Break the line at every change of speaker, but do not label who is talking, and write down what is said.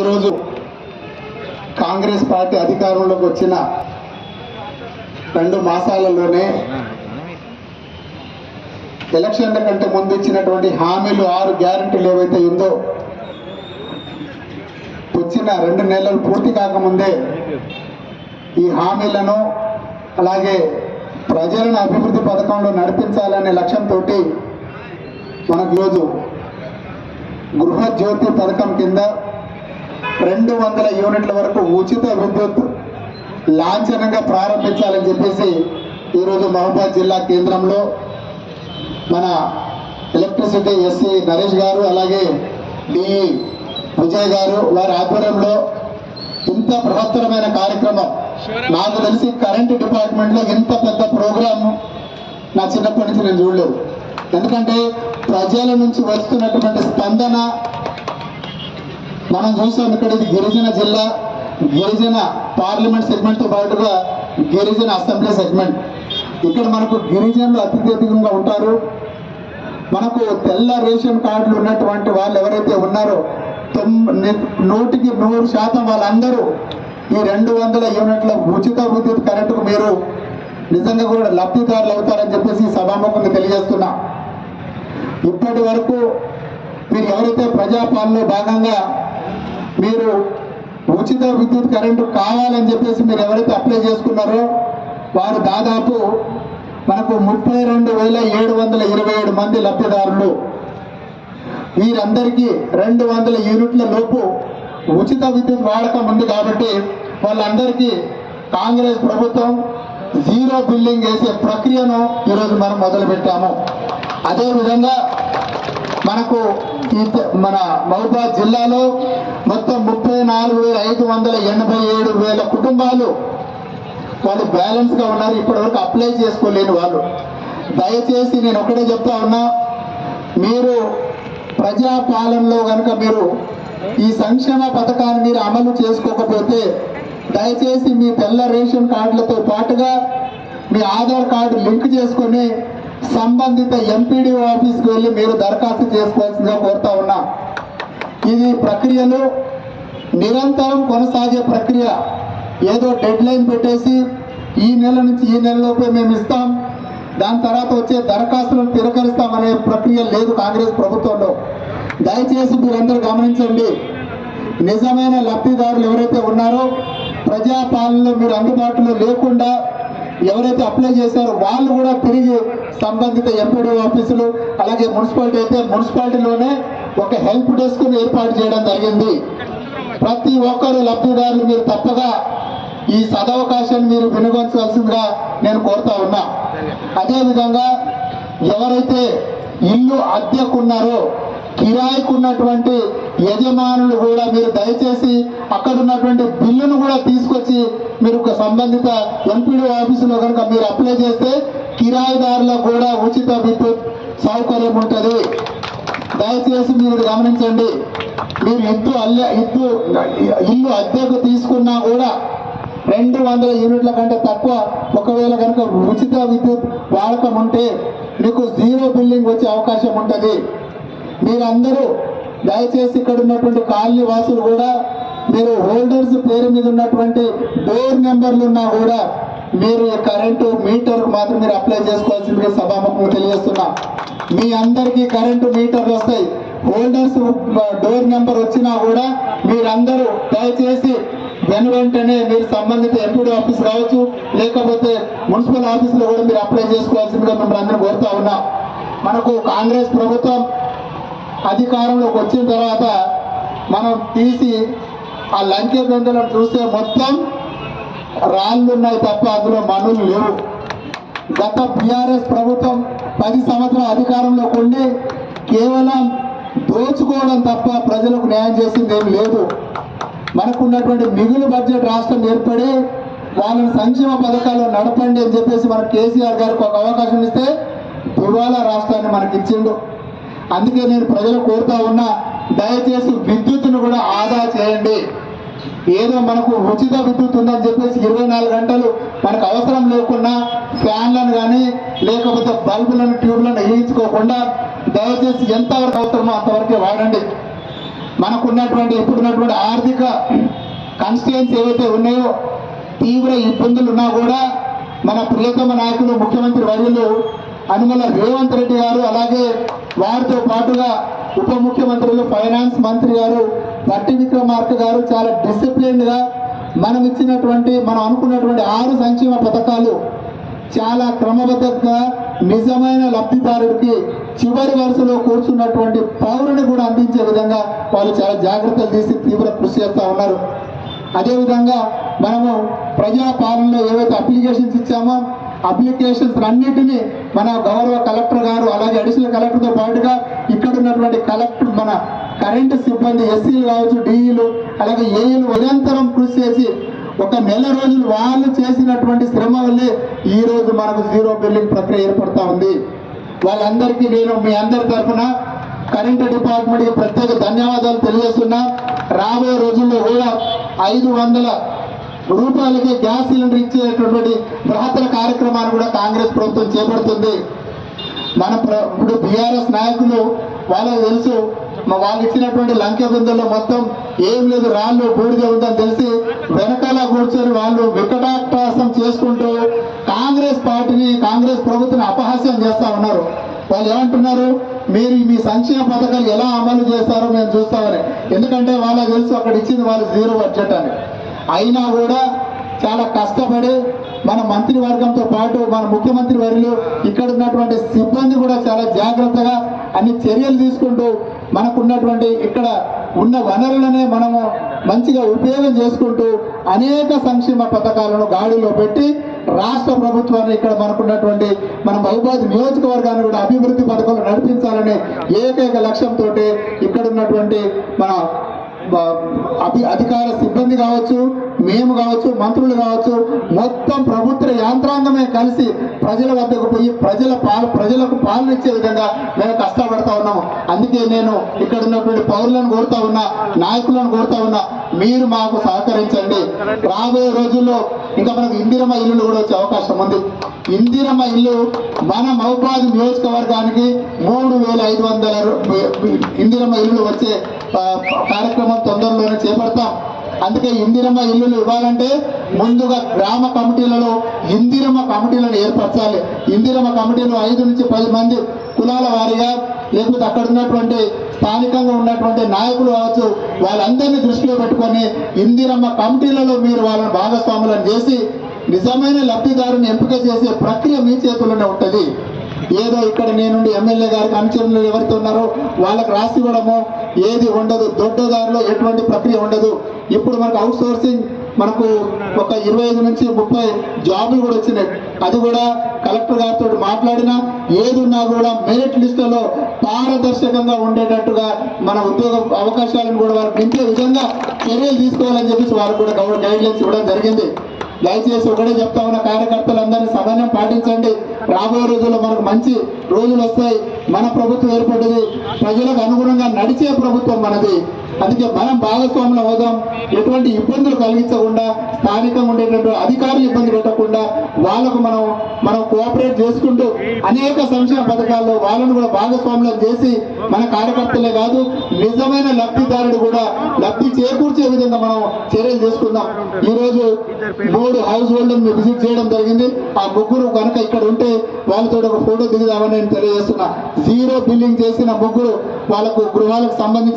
ఈరోజు కాంగ్రెస్ పార్టీ అధికారంలోకి వచ్చిన రెండు మాసాలలోనే ఎలక్షన్ల కంటే ముందు ఇచ్చినటువంటి హామీలు ఆరు గ్యారంటీలు ఏవైతే ఉందో వచ్చిన రెండు నెలలు పూర్తి కాకముందే ఈ హామీలను అలాగే ప్రజలను అభివృద్ధి పథకంలో నడిపించాలనే లక్ష్యంతో మనకు ఈరోజు గృహజ్యోతి పథకం కింద రెండు వందల యూనిట్ల వరకు ఉచిత విద్యుత్ లాంఛనంగా ప్రారంభించాలని చెప్పేసి ఈరోజు మహబూబాద్ జిల్లా కేంద్రంలో మన ఎలక్ట్రిసిటీ ఎస్సీ నరేష్ గారు అలాగే డిఈ విజయ్ గారు వారి ఆధ్వర్యంలో ఇంత బృహత్తరమైన కార్యక్రమం. నాకు తెలిసి కరెంట్ డిపార్ట్మెంట్లో ఇంత పెద్ద ప్రోగ్రామ్ నా చిన్నప్పటి నుంచి నేను చూడలేదు. ఎందుకంటే ప్రజల నుంచి వస్తున్నటువంటి స్పందన మనం చూసాం ఇక్కడ ఇది గిరిజన జిల్లా గిరిజన పార్లమెంట్ సెగ్మెంట్తో పాటుగా గిరిజన అసెంబ్లీ సెగ్మెంట్. ఇక్కడ మనకు గిరిజనులు అత్యధికంగా ఉంటారు. మనకు తెల్ల రేషన్ కార్డులు ఉన్నటువంటి వాళ్ళు ఎవరైతే ఉన్నారో తొమ్మిది నూటికి నూరు శాతం వాళ్ళందరూ ఈ రెండు వందల యూనిట్ల ఉచిత విద్యుత్ కరెంటుకు మీరు నిజంగా కూడా లబ్ధిదారులు అవుతారని చెప్పేసి సభాముఖంగా తెలియజేస్తున్నా. ఇప్పటి వరకు మీరు ఎవరైతే ప్రజాపాలనలో భాగంగా మీరు ఉచిత విద్యుత్ కరెంటు కావాలని చెప్పేసి మీరు ఎవరైతే అప్లై చేసుకున్నారో వారు దాదాపు మనకు ముప్పై రెండు వేల ఏడు వందల ఇరవై ఏడు మంది లబ్ధిదారులు. వీరందరికీ రెండు వందల యూనిట్ల లోపు ఉచిత విద్యుత్ వాడకం ఉంది కాబట్టి వాళ్ళందరికీ కాంగ్రెస్ ప్రభుత్వం జీరో బిల్లింగ్ వేసే ప్రక్రియను ఈరోజు మనం మొదలుపెట్టాము. అదేవిధంగా మనకు ఈ మన మహబూబాద్ జిల్లాలో మొత్తం ముప్పై నాలుగు వేల ఐదు వందల ఎనభై ఏడు వేల కుటుంబాలు వాళ్ళు బ్యాలెన్స్గా ఉన్నారు. ఇప్పటివరకు అప్లై చేసుకోలేని వాళ్ళు. దయచేసి నేను ఒకటే చెప్తా ఉన్నా మీరు ప్రజాపాలనలో కనుక మీరు ఈ సంక్షేమ పథకాన్ని మీరు అమలు చేసుకోకపోతే దయచేసి మీ తెల్ల రేషన్ కార్డులతో పాటుగా మీ ఆధార్ కార్డు లింక్ చేసుకొని సంబంధిత ఎంపీడీ ఆఫీస్కి వెళ్ళి మీరు దరఖాస్తు చేసుకోవాల్సిందిగా కోరుతా ఉన్నా. ఇది ప్రక్రియలు నిరంతరం కొనసాగే ప్రక్రియ. ఏదో డెడ్ లైన్ పెట్టేసి ఈ నెల నుంచి ఈ నెలలోపే మేము ఇస్తాం. దాని తర్వాత వచ్చే దరఖాస్తులను తిరకరిస్తామనే ప్రక్రియ లేదు కాంగ్రెస్ ప్రభుత్వంలో. దయచేసి మీరందరూ గమనించండి. నిజమైన లబ్ధిదారులు ఎవరైతే ఉన్నారో ప్రజాపాలనలో మీరు అందుబాటులో లేకుండా ఎవరైతే అప్లై చేశారో వాళ్ళు కూడా తిరిగి సంబంధిత ఎంపీడీ ఆఫీసులు అలాగే మున్సిపాలిటీ అయితే మున్సిపాలిటీలోనే ఒక హెల్ప్ డెస్క్ ఏర్పాటు చేయడం జరిగింది. ప్రతి ఒక్కరు లబ్ధిదారులు మీరు తప్పగా ఈ సదవకాశాన్ని మీరు వినియోగించాల్సిందిగా నేను కోరుతా ఉన్నా. అదేవిధంగా ఎవరైతే ఇల్లు అద్దెకున్నారో కిరాయికున్నటువంటి యజమానులు కూడా మీరు దయచేసి అక్కడ ఉన్నటువంటి బిల్లును కూడా తీసుకొచ్చి మీరు ఒక సంబంధిత ఎంపీడీ ఆఫీసులో కనుక మీరు అప్లై చేస్తే కిరాయిదారులకు కూడా ఉచిత విద్యుత్ సౌకర్యం ఉంటుంది. దయచేసి మీరు గమనించండి. మీరు ఇల్లు అల్లె ఇల్లు ఇల్లు అద్దెకు తీసుకున్నా కూడా రెండు వందల యూనిట్ల కంటే తక్కువ ఒకవేళ కనుక ఉచిత విద్యుత్ వాడకం ఉంటే మీకు జీరో బిల్లింగ్ వచ్చే అవకాశం ఉంటుంది. మీరందరూ దయచేసి ఇక్కడ ఉన్నటువంటి కాలనీ వాసులు కూడా మీరు హోల్డర్స్ పేరు మీద ఉన్నటువంటి డోర్ నెంబర్లు ఉన్నా కూడా మీరు కరెంటు మీటర్ మాత్రం మీరు అప్లై చేసుకోవాల్సిందిగా సభాముఖం తెలియజేస్తున్నా. మీ అందరికీ కరెంటు మీటర్లు వస్తాయి. హోల్డర్స్ డోర్ నెంబర్ వచ్చినా కూడా మీరందరూ దయచేసి వెను వెంటనే మీరు సంబంధిత ఎంపీడీ ఆఫీస్ కావచ్చు లేకపోతే మున్సిపల్ ఆఫీసులో కూడా మీరు అప్లై చేసుకోవాల్సిందిగా మిమ్మల్ని అందరూ కోరుతా ఉన్నా. మనకు కాంగ్రెస్ ప్రభుత్వం అధికారంలోకి వచ్చిన తర్వాత మనం తీసి ఆ లంకే బెందులను చూస్తే మొత్తం రాళ్ళు ఉన్నాయి తప్ప అందులో మనులు లేవు. గత బీఆర్ఎస్ ప్రభుత్వం పది సంవత్సరాల అధికారంలోకి ఉండి కేవలం దోచుకోవడం తప్ప ప్రజలకు న్యాయం చేసింది ఏం లేదు. మనకున్నటువంటి మిగులు బడ్జెట్ రాష్ట్రం ఏర్పడి వాళ్ళని సంక్షేమ పథకాలు నడపండి అని చెప్పేసి మన కేసీఆర్ గారికి ఒక అవకాశం ఇస్తే ఇవాళ రాష్ట్రాన్ని మనకి ఇచ్చిండు అందుకే నేను ప్రజలు కోరుతా ఉన్నా దయచేసి విద్యుత్తును కూడా ఆదా చేయండి. ఏదో మనకు ఉచిత విద్యుత్ ఉందని చెప్పేసి ఇరవై నాలుగు గంటలు మనకు అవసరం లేకుండా ఫ్యాన్లను కానీ లేకపోతే బల్బులను ట్యూబ్లను వేయించుకోకుండా దయచేసి ఎంతవరకు అవసరమో అంతవరకే వాడండి. మనకున్నటువంటి ఇప్పుడున్నటువంటి ఆర్థిక కాన్స్టిట్యుయెన్స్ ఏవైతే ఉన్నాయో తీవ్ర ఇబ్బందులు ఉన్నా కూడా మన ప్రియతమ నాయకులు ముఖ్యమంత్రి వర్యులు అనుమల రేవంత్ రెడ్డి గారు అలాగే వారితో పాటుగా ఉప ముఖ్యమంత్రులు ఫైనాన్స్ మంత్రి గారు పట్టి విక్రమార్క గారు చాలా డిసిప్లిన్గా మనం ఇచ్చినటువంటి మనం అనుకున్నటువంటి ఆరు సంక్షేమ పథకాలు చాలా క్రమబద్ధంగా నిజమైన లబ్ధిదారుడికి చివరి వరుసలో కూర్చున్నటువంటి పౌరుని కూడా అందించే విధంగా వాళ్ళు చాలా జాగ్రత్తలు తీసి తీవ్ర కృషి చేస్తూ ఉన్నారు. అదేవిధంగా మనము ప్రజా పాలనలో ఏవైతే అప్లికేషన్స్ ఇచ్చామో అప్లికేషన్స్ అన్నిటినీ మన గౌరవ కలెక్టర్ గారు అలాగే అడిషనల్ కలెక్టర్తో పాటుగా ఇక్కడ ఉన్నటువంటి కలెక్టర్ మన కరెంటు సిబ్బంది ఎస్సీలు కావచ్చు డిఈలు అలాగే ఏఈలు నిరంతరం కృషి చేసి ఒక నెల రోజులు వాళ్ళు చేసినటువంటి శ్రమ వల్లే ఈరోజు మనకు జీరో బిల్లింగ్ ప్రక్రియ ఏర్పడతా ఉంది. వాళ్ళందరికీ నేను మీ అందరి తరఫున కరెంటు డిపార్ట్మెంట్కి ప్రత్యేక ధన్యవాదాలు తెలియజేస్తున్నా. రాబోయే రోజుల్లో కూడా ఐదు వందల రూపాయలకే గ్యాస్ సిలిండర్ ఇచ్చేటటువంటి బృహత్తర కార్యక్రమాన్ని కూడా కాంగ్రెస్ ప్రభుత్వం చేపడుతుంది. మన ప్ర- ఇప్పుడు బీఆర్ఎస్ నాయకులు వాళ్ళకి తెలుసు వాళ్ళు ఇచ్చినటువంటి లంకె బిందెల్లో మొత్తం ఏం లేదు రాళ్ళు బూడిద ఉందని తెలిసి వెనకాల కూర్చొని వాళ్ళు వికటాటాసం చేసుకుంటూ కాంగ్రెస్ పార్టీని కాంగ్రెస్ ప్రభుత్వం అపహాస్యం చేస్తా ఉన్నారు. వాళ్ళు ఏమంటున్నారు? మీరు మీ సంక్షేమ పథకాలు ఎలా అమలు చేస్తారో మేము చూస్తామని. ఎందుకంటే వాళ్ళకి తెలుసు అక్కడ ఇచ్చింది వాళ్ళు జీరో బడ్జెట్ అని. అయినా కూడా చాలా కష్టపడి మన మంత్రివర్గంతో పాటు మన ముఖ్యమంత్రి వర్యులు ఇక్కడ ఉన్నటువంటి సిబ్బంది కూడా చాలా జాగ్రత్తగా అన్ని చర్యలు తీసుకుంటూ మనకున్నటువంటి ఇక్కడ ఉన్న వనరులనే మనము మంచిగా ఉపయోగం చేసుకుంటూ అనేక సంక్షేమ పథకాలను గాడిలో పెట్టి రాష్ట్ర ప్రభుత్వాన్ని ఇక్కడ మనకున్నటువంటి మన మహబాద్ నియోజకవర్గాన్ని కూడా అభివృద్ధి పథకాలు నడిపించాలనే ఏకైక లక్ష్యంతో ఇక్కడ ఉన్నటువంటి మన బ- అధికార సిబ్బంది కావచ్చు మేము కావచ్చు మంత్రులు కావచ్చు మొత్తం ప్రభుత్వ యాంత్రాంగమే కలిసి ప్రజల వద్దకు పోయి ప్రజల పాలు ప్రజలకు పాలన ఇచ్చే విధంగా మేము కష్టపడతా ఉన్నాము. అందుకే నేను ఇక్కడ ఉన్నటువంటి పౌరులను కోరుతా ఉన్నా నాయకులను కోరుతా ఉన్నా మీరు మాకు సహకరించండి. రాబోయే రోజుల్లో ఇంకా మనకు ఇందిరమ్మ ఇల్లులు కూడా వచ్చే అవకాశం ఉంది. ఇందిరమ్మ ఇల్లు మన మహబాద్ నియోజకవర్గానికి మూడు వేల ఐదు వందల ఇందిరమ్మ ఇల్లులు వచ్చే కార్యక్రమం తొందరలోనే చేపడతాం. అందుకే ఇందిరమ్మ ఇల్లులు ఇవ్వాలంటే ముందుగా గ్రామ కమిటీలలో ఇందిరమ్మ కమిటీలను ఏర్పరచాలి. ఇందిరమ్మ కమిటీలు ఐదు నుంచి పది మంది కులాల వారిగా లేకపోతే అక్కడ ఉన్నటువంటి స్థానికంగా ఉన్నటువంటి నాయకులు కావచ్చు వాళ్ళందరినీ దృష్టిలో పెట్టుకొని ఇందిరమ్మ కమిటీలలో మీరు వాళ్ళని భాగస్వాములను చేసి నిజమైన లబ్ధిదారుని ఎంపిక చేసే ప్రక్రియ మీ చేతుల్లోనే ఉంటుంది. ఏదో ఇక్కడ నేనుండి ఎమ్మెల్యే గారికి అనుచరులు ఎవరితో ఉన్నారో వాళ్ళకి రాసి ఇవ్వడము. ఏది ఉండదు. దొడ్డదారిలో ఎటువంటి ప్రక్రియ ఉండదు. ఇప్పుడు మనకు అవుట్ సోర్సింగ్ మనకు ఒక ఇరవై ఐదు నుంచి ముప్పై జాబులు కూడా వచ్చినాయి. అది కూడా కలెక్టర్ గారితో మాట్లాడినా ఏది ఉన్నా కూడా మెరిట్ లిస్టులో పారదర్శకంగా ఉండేటట్టుగా మన ఉద్యోగ అవకాశాలను కూడా వారికి పెంచే విధంగా చర్యలు తీసుకోవాలని చెప్పేసి వారికి కూడా గైడ్ లైన్స్ ఇవ్వడం జరిగింది. దయచేసి ఒకటే చెప్తా ఉన్న కార్యకర్తలందరినీ సమన్వయం పాటించండి. రాబోయే రోజుల్లో మనకు మంచి రోజులు వస్తాయి. మన ప్రభుత్వం ఏర్పడ్డది. ప్రజలకు అనుగుణంగా నడిచే ప్రభుత్వం మనది. అందుకే మనం భాగస్వాములు అవుదాం. ఎటువంటి ఇబ్బందులు కలిగించకుండా స్థానికంగా ఉండేటటువంటి అధికారులు ఇబ్బంది పెట్టకుండా వాళ్ళకు మనం మనం కోఆపరేట్ చేసుకుంటూ అనేక సంక్షేమ పథకాల్లో వాళ్ళను కూడా భాగస్వాములు చేసి మన కార్యకర్తలే కాదు నిజమైన లబ్ధిదారుడు కూడా లబ్ధి చేకూర్చే విధంగా మనం చర్యలు చేసుకుందాం ఈ రోజు మూడు హౌస్ హోల్డ్ విజిట్ చేయడం జరిగింది. ఆ ముగ్గురు కనుక ఇక్కడ ఉంటే వాళ్ళతో ఒక ఫోటో దిగుదామని నేను తెలియజేస్తున్నా. జీరో బిల్లింగ్ చేసిన ముగ్గురు వాళ్ళకు గృహాలకు సంబంధించిన